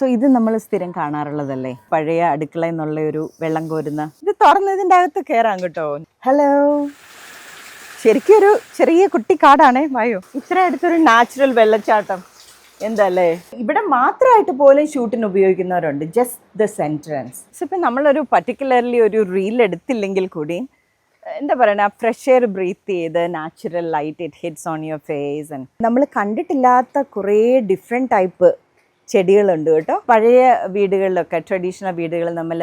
So ഇത് നമ്മൾ സ്ഥിരം കാണാറുള്ളതല്ലേ? പഴയ അടുക്കള എന്നുള്ള ഒരു വെള്ളം കോരുന്ന. ഇത് തുറന്നതിന്റെ അകത്ത് കയറാം കേട്ടോ. ഹലോ ശരിക്കും ഒരു ചെറിയ കുട്ടി കാടാണേ വായോ. ഇത്ര അടുത്തൊരു നാച്ചുറൽ വെള്ളച്ചാട്ടം എന്തല്ലേ? ഇവിടെ മാത്രമായിട്ട് പോലും ഷൂട്ടിന് ഉപയോഗിക്കുന്നവരുണ്ട്. ജസ്റ്റ് ദ സെൻട്രൻസ് ഇപ്പം നമ്മളൊരു പർട്ടിക്കുലർലി ഒരു റീൽ എടുത്തില്ലെങ്കിൽ കൂടി എന്താ പറയണ ഫ്രഷ് എയർ ബ്രീത്ത് ചെയ്ത് natural light it hits on your face and നമ്മൾ കണ്ടിട്ടില്ലാത്ത കുറേ ഡിഫറെന്റ് ടൈപ്പ് ചെടികളുണ്ട് കേട്ടോ. പഴയ വീടുകളിലൊക്കെ ട്രഡീഷണൽ വീടുകളിൽ നമ്മൾ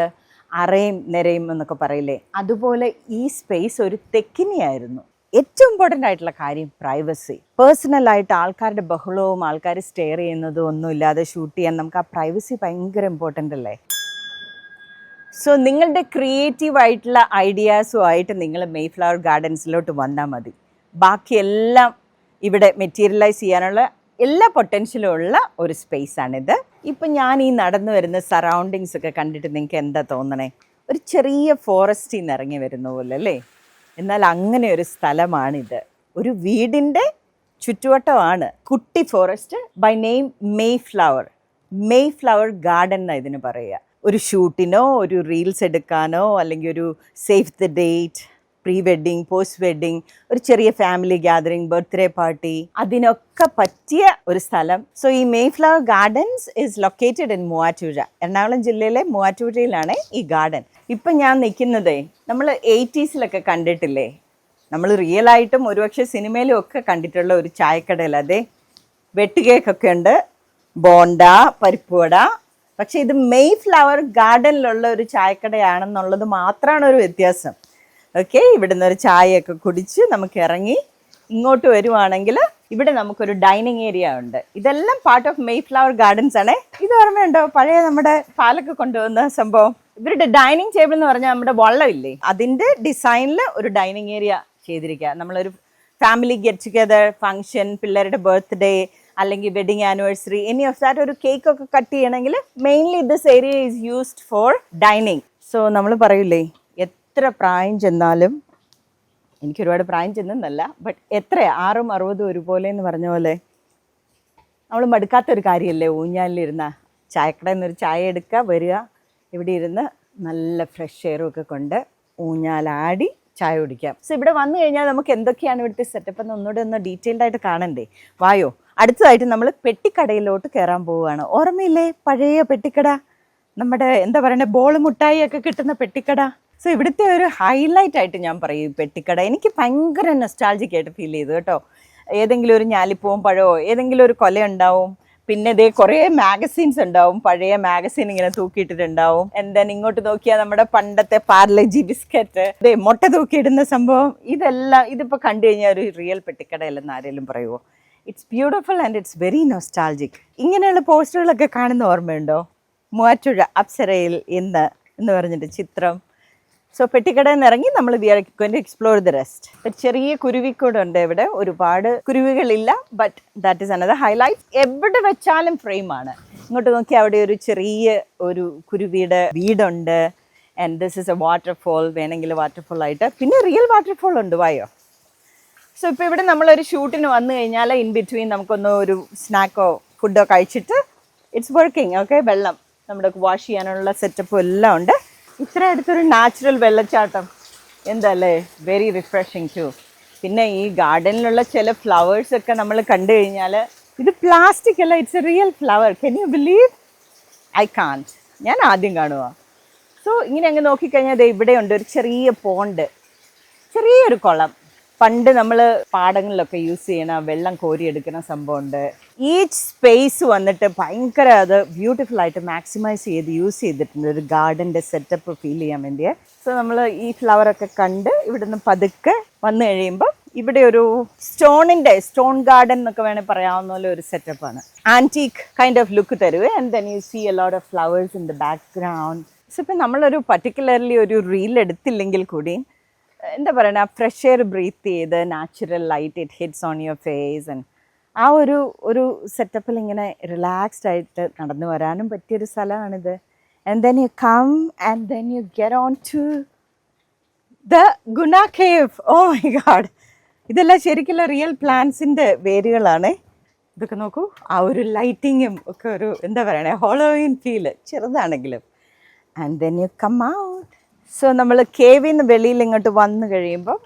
അറയും നിരയും എന്നൊക്കെ പറയില്ലേ? അതുപോലെ ഈ സ്പേസ് ഒരു തെക്കിനിയായിരുന്നു. ഏറ്റവും ഇമ്പോർട്ടന്റ് ആയിട്ടുള്ള കാര്യം പ്രൈവസി പേഴ്സണലായിട്ട് ആൾക്കാരുടെ ബഹളവും ആൾക്കാർ സ്റ്റെയർ ചെയ്യുന്നതും ഒന്നും ഇല്ലാതെ ഷൂട്ട് ചെയ്യാൻ നമുക്ക് ആ പ്രൈവസി ഭയങ്കര ഇമ്പോർട്ടന്റ് അല്ലേ? സോ നിങ്ങളുടെ ക്രിയേറ്റീവ് ആയിട്ടുള്ള ഐഡിയാസുമായിട്ട് നിങ്ങൾ മെയ്ഫ്ലവർ ഗാർഡൻസിലോട്ട് വന്നാൽ മതി. ബാക്കിയെല്ലാം ഇവിടെ മെറ്റീരിയലൈസ് ചെയ്യാനുള്ള എല്ലാ പൊട്ടൻഷ്യലും ഉള്ള ഒരു സ്പേസ് ആണിത്. ഇപ്പം ഞാൻ ഈ നടന്നു വരുന്ന സറൗണ്ടിങ്സ് ഒക്കെ കണ്ടിട്ട് നിങ്ങൾക്ക് എന്താ തോന്നണേ? ഒരു ചെറിയ ഫോറസ്റ്റിൽ നിന്ന് ഇറങ്ങി വരുന്ന പോലെ അല്ലേ? എന്നാൽ അങ്ങനെ ഒരു സ്ഥലമാണിത്. ഒരു വീടിന്റെ ചുറ്റുവട്ടമാണ്. കുട്ടി forest by name Mayflower Mayflower garden എന്നാണ് ഇതിന് പറയുക. ഒരു ഷൂട്ടിനോ ഒരു റീൽസ് എടുക്കാനോ അല്ലെങ്കിൽ ഒരു save the date pre wedding post wedding ഒരു ചെറിയ ഫാമിലി ഗ്യാതറിംഗ് ബർത്ത്ഡേ പാർട്ടി അതിനൊക്കെ പറ്റിയ ഒരു സ്ഥലം. സോ ഈ Mayflower gardens is located in Muvattupuzha Ernakulam ജില്ലയിലെ മൂവാറ്റൂരയിലാണ് ഈ ഗാർഡൻ ഇപ്പം ഞാൻ നിൽക്കുന്നതേ നമ്മൾ എയ്റ്റീസിലൊക്കെ കണ്ടിട്ടില്ലേ? നമ്മൾ റിയൽ ആയിട്ടും ഒരുപക്ഷെ സിനിമയിലും ഒക്കെ കണ്ടിട്ടുള്ള ഒരു ചായക്കടയിൽ അതെ? വെട്ടുകേക്കൊക്കെ ഉണ്ട്. ബോണ്ട പരിപ്പുവട പക്ഷേ ഇത് മെയ് ഫ്ലവർ ഗാർഡനിലുള്ള ഒരു ചായക്കടയാണെന്നുള്ളത് മാത്രമാണ് ഒരു വ്യത്യാസം. ഓക്കെ ഇവിടുന്ന് ഒരു ചായയൊക്കെ കുടിച്ച് നമുക്ക് ഇറങ്ങി ഇങ്ങോട്ട് വരുവാണെങ്കിൽ ഇവിടെ നമുക്കൊരു ഡൈനിങ് ഏരിയ ഉണ്ട്. ഇതെല്ലാം part of May flower gardens ആണ്. ഇത് ഓർമ്മയുണ്ടോ? പഴയ നമ്മുടെ പാലൊക്കെ കൊണ്ടുവന്ന സംഭവം? ഇവരുടെ ഡൈനിങ് ടേബിൾ എന്ന് പറഞ്ഞാൽ നമ്മുടെ വള്ളമില്ലേ? അതിന്റെ ഡിസൈനിൽ ഒരു ഡൈനിങ് ഏരിയ ചെയ്തിരിക്കുക. നമ്മളൊരു ഫാമിലി ഗെറ്റ് ടുഗെദർ ഫംഗ്ഷൻ പിള്ളേരുടെ ബർത്ത്ഡേ അല്ലെങ്കിൽ wedding anniversary any of that ഒരു കേക്ക് ഒക്കെ കട്ട് ചെയ്യണമെങ്കിൽ mainly this area is used for dining so നമ്മൾ പറയില്ലേ എത്ര പ്രായം ചെന്നാലും എനിക്ക് ഒരുപാട് പ്രായം ചെന്നെന്നല്ല ബട്ട് എത്ര? ആറും അറുപതും ഒരുപോലെ എന്ന് പറഞ്ഞ പോലെ നമ്മൾ മടുക്കാത്തൊരു കാര്യമല്ലേ ഊഞ്ഞാലിലിരുന്ന ചായക്കടയിൽ നിന്നൊരു ചായ എടുക്കുക വരിക ഇവിടെ ഇരുന്ന് നല്ല ഫ്രഷ് എയറും ഒക്കെ കൊണ്ട് ഊഞ്ഞാലാടി ചായ കുടിക്കാം. സോ ഇവിടെ വന്നു കഴിഞ്ഞാൽ നമുക്ക് എന്തൊക്കെയാണ് ഇവിടുത്തെ സെറ്റപ്പ് എന്ന് ഒന്നുകൂടെ ഒന്ന് ഡീറ്റെയിൽഡ് ആയിട്ട് കാണണ്ടേ? വായോ അടുത്തതായിട്ട് നമ്മൾ പെട്ടിക്കടയിലോട്ട് കയറാൻ പോവുകയാണ്. ഓർമ്മയില്ലേ? പഴയ പെട്ടിക്കട നമ്മുടെ എന്താ പറയണേ? ബോൾ മുട്ടായി ഒക്കെ കിട്ടുന്ന പെട്ടിക്കട? സോ ഇവിടുത്തെ ഒരു ഹൈലൈറ്റ് ആയിട്ട് ഞാൻ പറയും പെട്ടിക്കട. എനിക്ക് ഭയങ്കര നെസ്റ്റാൾജിക് ആയിട്ട് ഫീൽ ചെയ്തു കേട്ടോ. ഏതെങ്കിലും ഒരു ഞാലിപ്പൂവും പഴമോ ഏതെങ്കിലും ഒരു കൊല ഉണ്ടാവും. പിന്നെ ഇതേ കുറേ മാഗസീൻസ് ഉണ്ടാവും. പഴയ മാഗസീൻ ഇങ്ങനെ തൂക്കിയിട്ടിട്ടുണ്ടാവും. എന്താ ഇങ്ങോട്ട് നോക്കിയാൽ നമ്മുടെ പണ്ടത്തെ പാർലജി ബിസ്ക്കറ്റ് ഇതേ മുട്ട തൂക്കിയിടുന്ന സംഭവം. ഇതെല്ലാം ഇതിപ്പോൾ കണ്ടു കഴിഞ്ഞാൽ ഒരു റിയൽ പെട്ടിക്കടയല്ലെന്ന് ആരെങ്കിലും പറയുമോ it's beautiful and it's very nostalgic ഇങ്ങനെയുള്ള പോസ്റ്ററുകളൊക്കെ കാണുന്ന ഓർമ്മയുണ്ടോ? മൂവാറ്റുഴ അപ്സരയിൽ ഇന്ന് എന്ന് പറഞ്ഞിട്ട് ചിത്രം. സോ പെട്ടിക്കടയിൽ നിന്ന് ഇറങ്ങി നമ്മൾ വി എക്സ്പ്ലോർ ദ റെസ്റ്റ് ഒരു ചെറിയ കുരുവിക്കൂടെ ഉണ്ട് ഇവിടെ. ഒരുപാട് കുരുവികളില്ല but that is another highlight എവിടെ വെച്ചാലും ഫ്രെയിമാണ് ഇങ്ങോട്ട് നോക്കി അവിടെ ഒരു ചെറിയ ഒരു കുരുവിയുടെ വീടുണ്ട്. And this is a waterfall വേണമെങ്കിൽ വാട്ടർഫോൾ ആയിട്ട്. പിന്നെ റിയൽ വാട്ടർഫോൾ ഉണ്ട് വായോ? സോ ഇപ്പോൾ ഇവിടെ നമ്മളൊരു ഷൂട്ടിന് വന്നു കഴിഞ്ഞാൽ ഇൻ ബിറ്റ്വീൻ നമുക്കൊന്ന് ഒരു സ്നാക്കോ ഫുഡോ കഴിച്ചിട്ട് ഇറ്റ്സ് വർക്കിംഗ് ഓക്കെ വെള്ളം. നമ്മുടെ വാഷ് ചെയ്യാനുള്ള സെറ്റപ്പും എല്ലാം ഉണ്ട്. ഇത്ര അടുത്തൊരു നാച്ചുറൽ വെള്ളച്ചാട്ടം. എന്തല്ലേ? വെരി റിഫ്രഷിങ് ടു പിന്നെ ഈ ഗാർഡനിലുള്ള ചില ഫ്ലവേഴ്സ് ഒക്കെ നമ്മൾ കണ്ടു കഴിഞ്ഞാൽ ഇത് പ്ലാസ്റ്റിക് അല്ല it's a real flower can you believe I can't ഞാൻ ആദ്യം കാണുക സോ ഇങ്ങനെ അങ്ങ് നോക്കിക്കഴിഞ്ഞാൽ ഇവിടെയുണ്ട് ഒരു ചെറിയ പോണ്ട് ചെറിയൊരു കുളം. പണ്ട് നമ്മൾ പാടങ്ങളിലൊക്കെ യൂസ് ചെയ്യണ വെള്ളം കോരിയെടുക്കുന്ന സംഭവമുണ്ട് ഈച്ച് സ്പേസ് വന്നിട്ട് ഭയങ്കര അത് ബ്യൂട്ടിഫുൾ ആയിട്ട് മാക്സിമൈസ് ചെയ്ത് യൂസ് ചെയ്തിട്ടുണ്ട്. ഒരു ഗാർഡന്റെ സെറ്റപ്പ് ഫീൽ ചെയ്യാൻ വേണ്ടിയേ. സോ നമ്മൾ ഈ ഫ്ലവറൊക്കെ കണ്ട് ഇവിടുന്ന് പതുക്കെ വന്നു കഴിയുമ്പോൾ ഇവിടെ ഒരു സ്റ്റോണിന്റെ സ്റ്റോൺ ഗാർഡൻ എന്നൊക്കെ വേണമെങ്കിൽ പറയാവുന്ന പോലെ ഒരു സെറ്റപ്പാണ് antique kind of look തരുവേ. And then you see a lot of flowers in the background so ഇപ്പം നമ്മളൊരു പർട്ടിക്കുലർലി ഒരു റീൽ എടുത്തില്ലെങ്കിൽ കൂടി എന്താ പറയുക ഫ്രഷ് എയർ ബ്രീത്ത് ചെയ്ത് natural light it hits on your face and ആ ഒരു ഒരു സെറ്റപ്പിൽ ഇങ്ങനെ റിലാക്സ്ഡ് ആയിട്ട് നടന്നു വരാനും പറ്റിയൊരു സ്ഥലമാണിത്. And then you come and then you get on to the Guna cave oh my God ഇതെല്ലാം ശരിക്കുള്ള റിയൽ പ്ലാന്റ്സിന്റെ വേരുകളാണ്. ഇതൊക്കെ നോക്കൂ. ആ ഒരു ലൈറ്റിങ്ങും ഒക്കെ ഒരു എന്താ പറയണേ ഹോളോയിൻ ഫീൽ ചെറുതാണെങ്കിലും. And then you come out so നമ്മൾ കേവിൽ നിന്ന് വെളിയിൽ ഇങ്ങോട്ട് വന്നു കഴിയുമ്പോൾ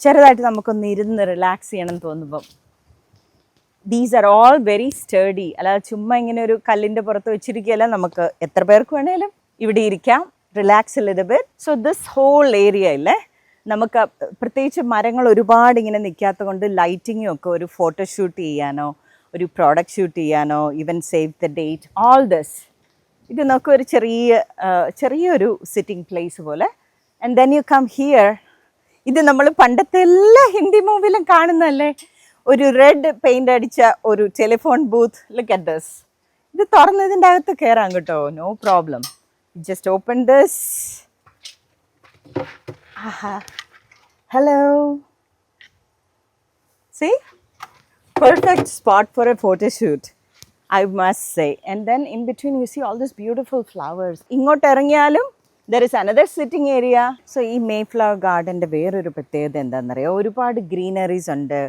ചെറുതായിട്ട് നമുക്കൊന്ന് ഇരുന്ന് റിലാക്സ് ചെയ്യണം തോന്നുമ്പം. These are all very steady അല്ലാതെ ചുമ്മാ ഇങ്ങനെ ഒരു കല്ലിന്റെ പുറത്ത് വെച്ചിരിക്കുകയല്ല നമുക്ക് എത്ര പേർക്ക് വേണേലും ഇവിടെ ഇരിക്കാം. Relax little bit so this whole area ഇല്ലേ നമുക്ക് പ്രത്യേകിച്ച് മരങ്ങൾ ഒരുപാട് ഇങ്ങനെ നിൽക്കാത്ത കൊണ്ട് ലൈറ്റിങ്ങും ഒക്കെ ഒരു ഫോട്ടോ ഷൂട്ട് ചെയ്യാനോ ഒരു പ്രോഡക്റ്റ് ഷൂട്ട് ചെയ്യാനോ even save the date all this ഇത് നമുക്ക് ഒരു ചെറിയ ചെറിയൊരു സിറ്റിംഗ് പ്ലേസ് പോലെ. And then you come here ഇത് നമ്മൾ പണ്ടത്തെ എല്ലാ ഹിന്ദി മൂവിയിലും കാണുന്നല്ലേ ഒരു റെഡ് പെയിന്റ് അടിച്ച ഒരു telephone booth look at this ഇത് തുറന്നതിന്റെ അകത്ത് കയറാം കേട്ടോ. No problem just open this hello see perfect spot for a photoshoot I must say and then in between you you all these beautiful flowers. ഇങ്ങോട്ട് ഇറങ്ങിയാലും there is another sitting area so ഈ Mayflower ഗാർഡന്റെ വേറൊരു പ്രത്യേകത എന്താണെന്നറിയാം? ഒരുപാട് greeneries ഉണ്ട്.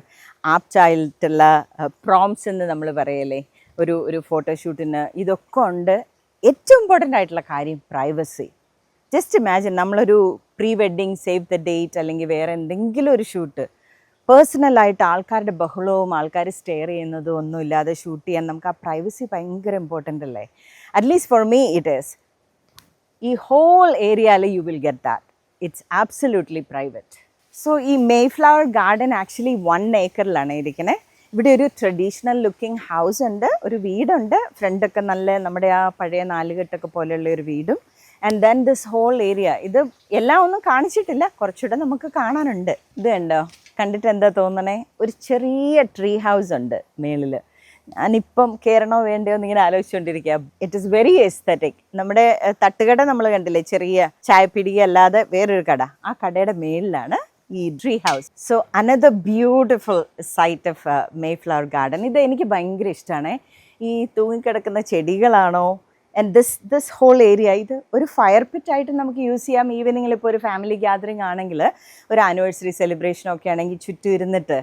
ആപ്റ്റായിട്ടുള്ള proms എന്ന് നമ്മൾ പറയല്ലേ? ഒരു ഒരു ഫോട്ടോഷൂട്ടിന് ഇതൊക്കെ ഉണ്ട്. ഏറ്റവും ഇമ്പോർട്ടന്റ് ആയിട്ടുള്ള കാര്യം പ്രൈവസി ജസ്റ്റ് ഇമാജിൻ നമ്മളൊരു pre wedding save the date അല്ലെങ്കിൽ വേറെ എന്തെങ്കിലും ഒരു ഷൂട്ട് പേഴ്സണലായിട്ട് ആൾക്കാരുടെ ബഹളവും ആൾക്കാർ സ്റ്റെയർ ചെയ്യുന്നതും ഒന്നും ഇല്ലാതെ ഷൂട്ട് ചെയ്യാൻ നമുക്ക് ആ പ്രൈവസി ഭയങ്കര ഇമ്പോർട്ടന്റ് അല്ലേ? At least for me it is ഈ ഹോൾ ഏരിയയിൽ you will get that it's absolutely private so ഈ മേഫ്ലവർ ഗാർഡൻ ആക്ച്വലി വൺ ഏക്കറിലാണ് ഇരിക്കുന്നത് ഇവിടെ ഒരു ട്രഡീഷണൽ ലുക്കിംഗ് ഹൗസ് ഉണ്ട് ഒരു വീടുണ്ട്. ഫ്രണ്ടൊക്കെ നല്ല നമ്മുടെ ആ പഴയ നാലുകെട്ടൊക്കെ പോലെയുള്ള ഒരു വീടും. And then this whole area ഇത് എല്ലാം ഒന്നും കാണിച്ചിട്ടില്ല കുറച്ചുകൂടെ നമുക്ക് കാണാനുണ്ട്. ഇത് കണ്ടോ? കണ്ടിട്ട് എന്താ തോന്നണേ? ഒരു ചെറിയ ട്രീ ഹൗസ് ഉണ്ട് മേളിൽ ഞാനിപ്പം കയറണോ വേണ്ടയോ എന്ന് ഇങ്ങനെ ആലോചിച്ചുകൊണ്ടിരിക്കുക. ഇറ്റ് ഇസ് വെരി എസ്തറ്റിക് നമ്മുടെ തട്ടുകട നമ്മൾ കണ്ടില്ലേ? ചെറിയ ചായപ്പിടിക അല്ലാതെ വേറൊരു കട. ആ കടയുടെ മേളിലാണ് ഈ tree house so another beautiful site of Mayflower garden ഇത് എനിക്ക് ഭയങ്കര ഇഷ്ടമാണ്. ഈ തൂങ്ങിക്കിടക്കുന്ന ചെടികളാണോ? And this this whole area ഇത് ഒരു ഫയർ പിറ്റ് ആയിട്ട് നമുക്ക് യൂസ് ചെയ്യാം. ഈവനിങ്ങിൽ ഇപ്പോൾ ഒരു ഫാമിലി ഗ്യാതറിംഗ് ആണെങ്കിൽ ഒരു ആനിവേഴ്സറി സെലിബ്രേഷനൊക്കെ ആണെങ്കിൽ ചുറ്റും ഇരുന്നിട്ട്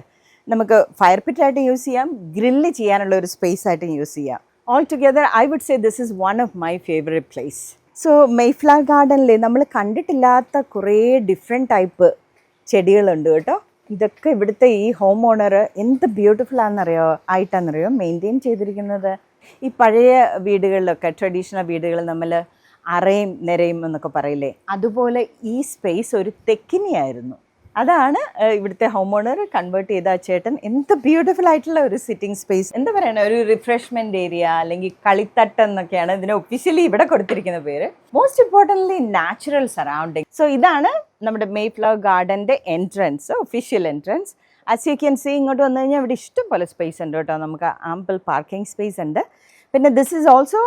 നമുക്ക് ഫയർ പിറ്റ് ആയിട്ട് യൂസ് ചെയ്യാം ഗ്രില്ല് ചെയ്യാനുള്ള ഒരു സ്പേസ് ആയിട്ട് യൂസ് ചെയ്യാം. All together I would say this is one of my favourite place so Mayflower ഗാർഡനിൽ നമ്മൾ കണ്ടിട്ടില്ലാത്ത കുറേ ഡിഫറെന്റ് ടൈപ്പ് ചെടികളുണ്ട് കേട്ടോ. ഇതൊക്കെ ഇവിടുത്തെ ഈ ഹോം ഓണർ എന്ത് ബ്യൂട്ടിഫുൾ ആണെന്നറിയോ? ആയിട്ടാണെന്നറിയോ? മെയിന്റെയിൻ ചെയ്തിരിക്കുന്നത്? ഈ പഴയ വീടുകളിലൊക്കെ ട്രഡീഷണൽ വീടുകൾ നമ്മൾ അറയും നിരയും എന്നൊക്കെ പറയില്ലേ? അതുപോലെ ഈ സ്പേസ് ഒരു തെക്കിനിയായിരുന്നു. അതാണ് ഇവിടുത്തെ ഹോം ഓണർ കൺവേർട്ട് ചെയ്ത ചേട്ടൻ എന്ത് ബ്യൂട്ടിഫുൾ ആയിട്ടുള്ള ഒരു സിറ്റിംഗ് സ്പേസ് എന്താ പറയണ ഒരു റിഫ്രഷ്മെന്റ് ഏരിയ അല്ലെങ്കിൽ കളിത്തട്ട് എന്നൊക്കെയാണ് ഇതിന് ഒഫീഷ്യലി ഇവിടെ കൊടുത്തിരിക്കുന്ന പേര്. Most importantly natural surrounding so ഇതാണ് നമ്മുടെ Mayflower ഗാർഡന്റെ entrance official entrance as you can see ഇങ്ങോട്ട് വന്നു കഴിഞ്ഞാൽ ഇവിടെ ഇഷ്ടം പോലെ സ്പേസ് ഉണ്ട് കേട്ടോ. നമുക്ക് ആമ്പിൾ പാർക്കിംഗ് സ്പേസ് ഉണ്ട്. പിന്നെ ദിസ് ഈസ് ഓൾസോ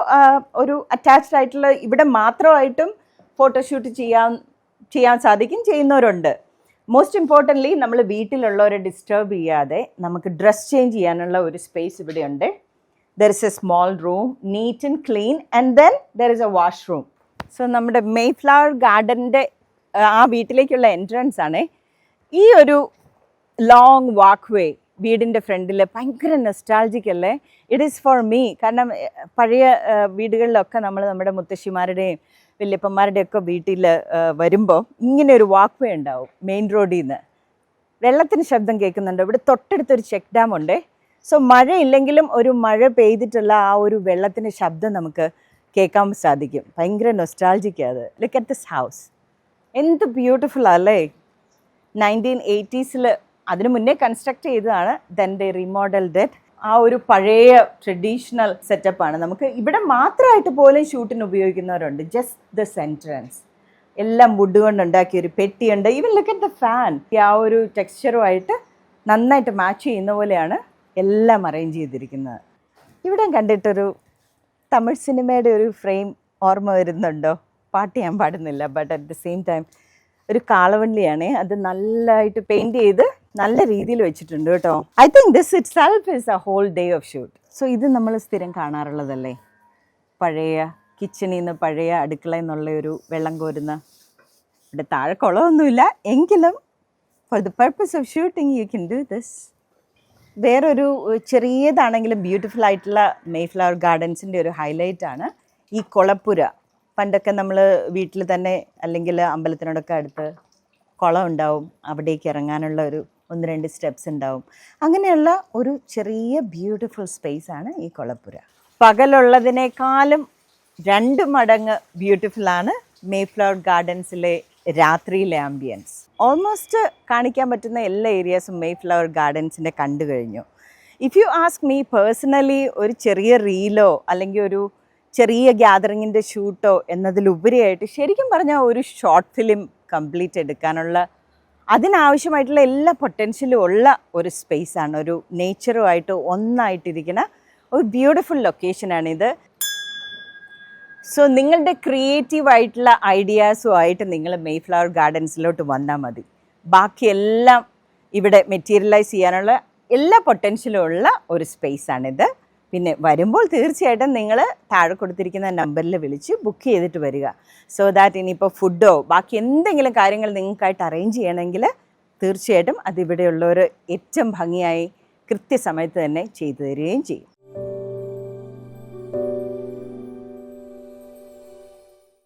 ഒരു അറ്റാച്ച്ഡ് ആയിട്ടുള്ള ഇവിടെ മാത്രമായിട്ടും ഫോട്ടോഷൂട്ട് ചെയ്യാൻ ചെയ്യാൻ സാധിക്കും ചെയ്യുന്നവരുണ്ട്. മോസ്റ്റ് ഇമ്പോർട്ടന്റ്ലി നമ്മൾ വീട്ടിലുള്ളവരെ ഡിസ്റ്റർബ് ചെയ്യാതെ നമുക്ക് ഡ്രസ് ചേഞ്ച് ചെയ്യാനുള്ള ഒരു സ്പേസ് ഇവിടെയുണ്ട്. There is a small room neat and clean and then there is a washroom so നമ്മുടെ മെയ്ഫ്ലവർ ഗാർഡന്റെ ആ വീട്ടിലേക്കുള്ള എൻട്രൻസ് ആണ്. ഈ ഒരു ലോങ് വാക്ക് വേ വീടിന്റെ ഫ്രണ്ടിൽ ഭയങ്കര നെസ്റ്റാൾജിക് അല്ലേ? ഇറ്റ് ഈസ് ഫോർ മീ കാരണം പഴയ വീടുകളിലൊക്കെ നമ്മൾ നമ്മുടെ മുത്തശ്ശിമാരുടെയും വല്യപ്പന്മാരുടെയും ഒക്കെ വീട്ടിൽ വരുമ്പോൾ ഇങ്ങനെ ഒരു വാക്ക് വേ ഉണ്ടാവും മെയിൻ റോഡിൽ നിന്ന് വെള്ളത്തിന് ശബ്ദം കേൾക്കുന്നുണ്ട്. ഇവിടെ തൊട്ടടുത്തൊരു ചെക്ക് ഡാം ഉണ്ട്. സോ മഴയില്ലെങ്കിലും ഒരു മഴ പെയ്തിട്ടുള്ള ആ ഒരു വെള്ളത്തിന്റെ ശബ്ദം നമുക്ക് കേൾക്കാൻ സാധിക്കും. ഭയങ്കര നൊസ്റ്റാൾജിക്ക് അത് ലുക്ക് അറ്റ് ദിസ് ഹൗസ് എന്ത് ബ്യൂട്ടിഫുൾ അല്ലേ? നയന്റീൻ എയ്റ്റീസിൽ അതിനു മുന്നേ കൺസ്ട്രക്ട് ചെയ്തതാണ്. ദെൻ ദേ റിമോഡൽ ഇറ്റ് ആ ഒരു പഴയ ട്രഡീഷണൽ സെറ്റപ്പാണ് നമുക്ക് ഇവിടെ മാത്രമായിട്ട് പോലും ഷൂട്ടിന് ഉപയോഗിക്കുന്നവരുണ്ട്. ജസ്റ്റ് ദ സെൻട്രൻസ് എല്ലാം വുഡ് കൊണ്ട് ഉണ്ടാക്കിയ ഒരു പെട്ടിയുണ്ട്. Even look at the fan ആ ഒരു ടെക്സ്ചറുമായിട്ട് നന്നായിട്ട് മാച്ച് ചെയ്യുന്ന പോലെയാണ് എല്ലാം അറേഞ്ച് ചെയ്തിരിക്കുന്നത്. ഇവിടെ കണ്ടിട്ടൊരു തമിഴ് സിനിമയുടെ ഒരു ഫ്രെയിം ഓർമ്മ വരുന്നുണ്ടോ? പാട്ട് ഞാൻ പാടുന്നില്ല but at the same time ഒരു കാളവണ്ടിയാണേ അത് നല്ലതായിട്ട് പെയിന്റ് ചെയ്ത് നല്ല രീതിയിൽ വെച്ചിട്ടുണ്ട് കേട്ടോ. I think this itself is a whole day of shoot so ഇത് നമ്മൾ സ്ഥിരം കാണാറുള്ളതല്ലേ? പഴയ കിച്ചണിൽ നിന്ന് പഴയ അടുക്കള എന്നുള്ള ഒരു വെള്ളം കോരുന്ന ഇവിടെ താഴെ കുളമൊന്നുമില്ല എങ്കിലും for the purpose of shooting you can do this വേറൊരു ചെറിയതാണെങ്കിലും ബ്യൂട്ടിഫുൾ ആയിട്ടുള്ള മെയ്ഫ്ലവർ ഗാർഡൻസിന്റെ ഒരു ഹൈലൈറ്റ് ആണ് ഈ കുളപ്പുര. പണ്ടൊക്കെ നമ്മൾ വീട്ടിൽ തന്നെ അല്ലെങ്കിൽ അമ്പലത്തിനോടൊക്കെ അടുത്ത് കുളം ഉണ്ടാവും. അവിടേക്ക് ഇറങ്ങാനുള്ള ഒരു ഒന്ന് രണ്ട് സ്റ്റെപ്സ് ഉണ്ടാവും. അങ്ങനെയുള്ള ഒരു ചെറിയ ബ്യൂട്ടിഫുൾ സ്പേസ് ആണ് ഈ കൊളപ്പുര. പകലുള്ളതിനേക്കാളും രണ്ട് മടങ്ങ് ബ്യൂട്ടിഫുൾ ആണ് മേഫ്ലവർ ഗാർഡൻസിലെ രാത്രിയിലെ ആംബിയൻസ് ഓൾമോസ്റ്റ് കാണിക്കാൻ പറ്റുന്ന എല്ലാ ഏരിയാസും മേഫ്ലവർ ഗാർഡൻസിന്റെ കണ്ടു കഴിഞ്ഞു. If you ask me personally ഒരു ചെറിയ റീലോ അല്ലെങ്കിൽ ഒരു ചെറിയ ഗ്യാതറിങ്ങിന്റെ ഷൂട്ടോ എന്നതിലുപരിയായിട്ട് ശരിക്കും പറഞ്ഞാൽ ഒരു ഷോർട്ട് ഫിലിം കംപ്ലീറ്റ് എടുക്കാനുള്ള അതിനാവശ്യമായിട്ടുള്ള എല്ലാ പൊട്ടൻഷ്യലും ഉള്ള ഒരു സ്പേസാണ് ഒരു നേച്ചറുമായിട്ട് ഒന്നായിട്ടിരിക്കുന്ന ഒരു ബ്യൂട്ടിഫുൾ ലൊക്കേഷനാണിത് സോ നിങ്ങളുടെ ക്രിയേറ്റീവ് ആയിട്ടുള്ള ഐഡിയാസുമായിട്ട് നിങ്ങൾ മെയ്ഫ്ലവർ ഗാർഡൻസിലോട്ട് വന്നാൽ മതി. ബാക്കിയെല്ലാം ഇവിടെ മെറ്റീരിയലൈസ് ചെയ്യാനുള്ള എല്ലാ പൊട്ടൻഷ്യലും ഉള്ള ഒരു സ്പേസാണിത് പിന്നെ വരുമ്പോൾ തീർച്ചയായിട്ടും നിങ്ങൾ താഴെ കൊടുത്തിരിക്കുന്ന നമ്പറിൽ വിളിച്ച് ബുക്ക് ചെയ്തിട്ട് വരിക. സോ ദാറ്റ് ഇനിയിപ്പോൾ ഫുഡോ ബാക്കി എന്തെങ്കിലും കാര്യങ്ങൾ നിങ്ങൾക്കായിട്ട് അറേഞ്ച് ചെയ്യണമെങ്കിൽ തീർച്ചയായിട്ടും അതിവിടെയുള്ളവർ ഏറ്റവും ഭംഗിയായി കൃത്യസമയത്ത് തന്നെ ചെയ്തു തരികയും ചെയ്യും.